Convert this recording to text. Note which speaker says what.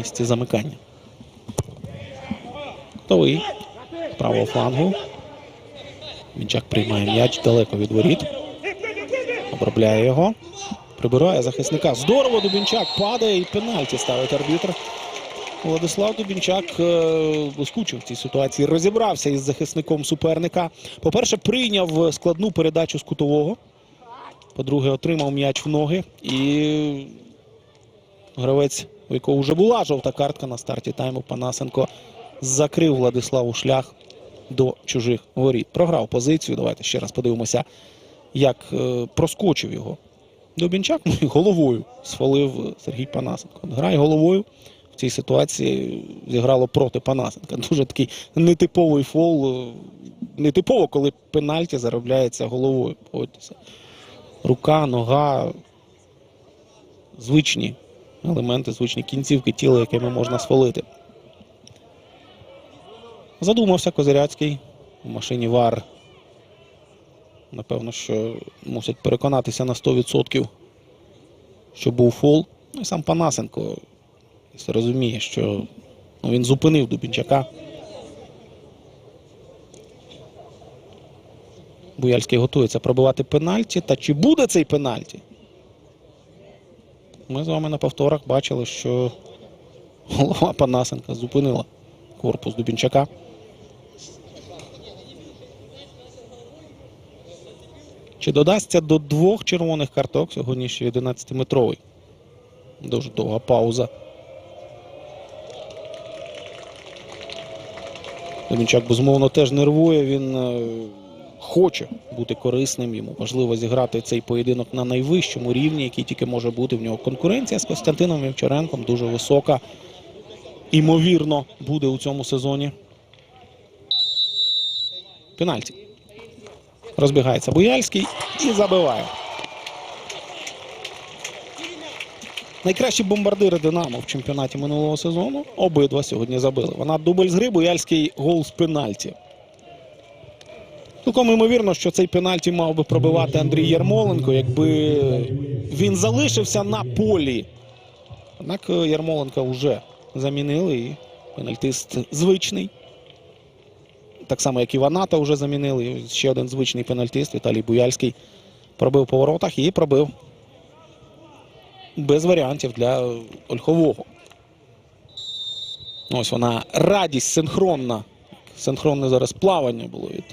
Speaker 1: місці замикання. Готовий. З правого флангу. Мінчак приймає м'яч далеко від воріт. Обробляє його. Прибирає захисника. Здорово Дубінчак падає і пенальті ставить арбітр. Владислав Дубінчак е, блискуче в цій ситуації розібрався із захисником суперника. По-перше, прийняв складну передачу з кутового. По-друге, отримав м'яч в ноги. І гравець, у якого вже була жовта картка на старті тайму, Панасенко закрив Владиславу шлях до чужих воріт. Програв позицію. Давайте ще раз подивимося, як е, проскочив його. Дубінчак ну, головою сфалив Сергій Панасенко. Грає головою. В цій ситуації зіграло проти Панасенка. Дуже такий нетиповий фол. е, Нетипово, коли пенальті заробляється головою. Рука, нога. Звичні елементи, звичні кінцівки тіла, якими можна сфалити. Задумався Козиряцький у машині ВАР. Напевно, що мусять переконатися на 100%, що був фол. Ну і сам Панасенко розуміє, що ну, він зупинив Дубінчака. Буяльський готується пробивати пенальті. Та чи буде цей пенальті? Ми з вами на повторах бачили, що голова Панасенка зупинила корпус Дубінчака. Чи додасться до двох червоних карток сьогодні ще 11-метровий? Дуже довга пауза. Домінчак, безумовно, теж нервує. Він е, хоче бути корисним. Йому важливо зіграти цей поєдинок на найвищому рівні, який тільки може бути. В нього конкуренція з Костянтином Вівчаренком дуже висока. Імовірно, буде у цьому сезоні. Пенальті. Розбігається Буяльський і забиває. Найкращі бомбардири Динамо в чемпіонаті минулого сезону обидва сьогодні забили. Вона дубль з гри, Буяльський гол з пенальті. Цілком ймовірно, що цей пенальті мав би пробивати Андрій Ярмоленко, якби він залишився на полі. Однак е, Ярмоленка вже замінили і пенальтист звичний. Так само, як і Ваната вже замінили. Ще один звичний пенальтист Віталій Буяльський пробив по воротах і пробив без варіантів для Ольхового. Ось вона радість синхронна. Синхронне зараз плавання було від